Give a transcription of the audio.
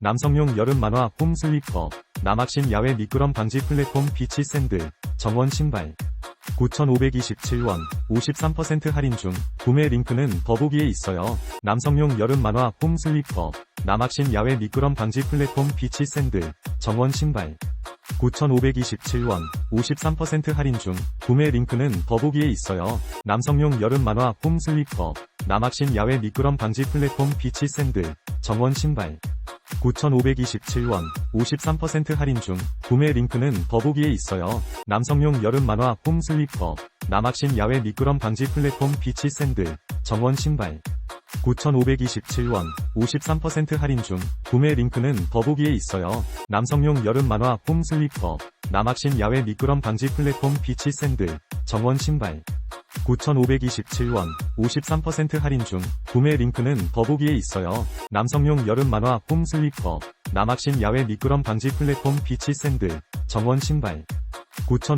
남성용 여름 만화 홈 슬리퍼, 남학신 야외 미끄럼 방지 플랫폼 비치 샌들, 정원 신발. 9,527원, 53% 할인 중, 구매 링크는 더보기에 있어요. 남성용 여름 만화 홈 슬리퍼, 남학신 야외 미끄럼 방지 플랫폼 비치 샌들, 정원 신발. 9,527원, 53% 할인 중, 구매 링크는 더보기에 있어요. 남성용 여름 만화 홈 슬리퍼, 남학신 야외 미끄럼 방지 플랫폼 비치 샌들, 정원 신발. 9,527원, 53% 할인 중, 구매 링크는 더보기에 있어요. 남성용 여름 만화 홈 슬리퍼, 남학신 야외 미끄럼 방지 플랫폼 비치 샌들, 정원 신발. 9,527원, 53% 할인 중, 구매 링크는 더보기에 있어요. 남성용 여름 만화 홈 슬리퍼, 남학신 야외 미끄럼 방지 플랫폼 비치 샌들, 정원 신발. 9,527원, 53% 할인 중, 구매 링크는 더보기에 있어요. 남성용 여름 만화 홈 슬리퍼, 남학신 야외 미끄럼 방지 플랫폼 비치 샌들, 정원 신발. 9,000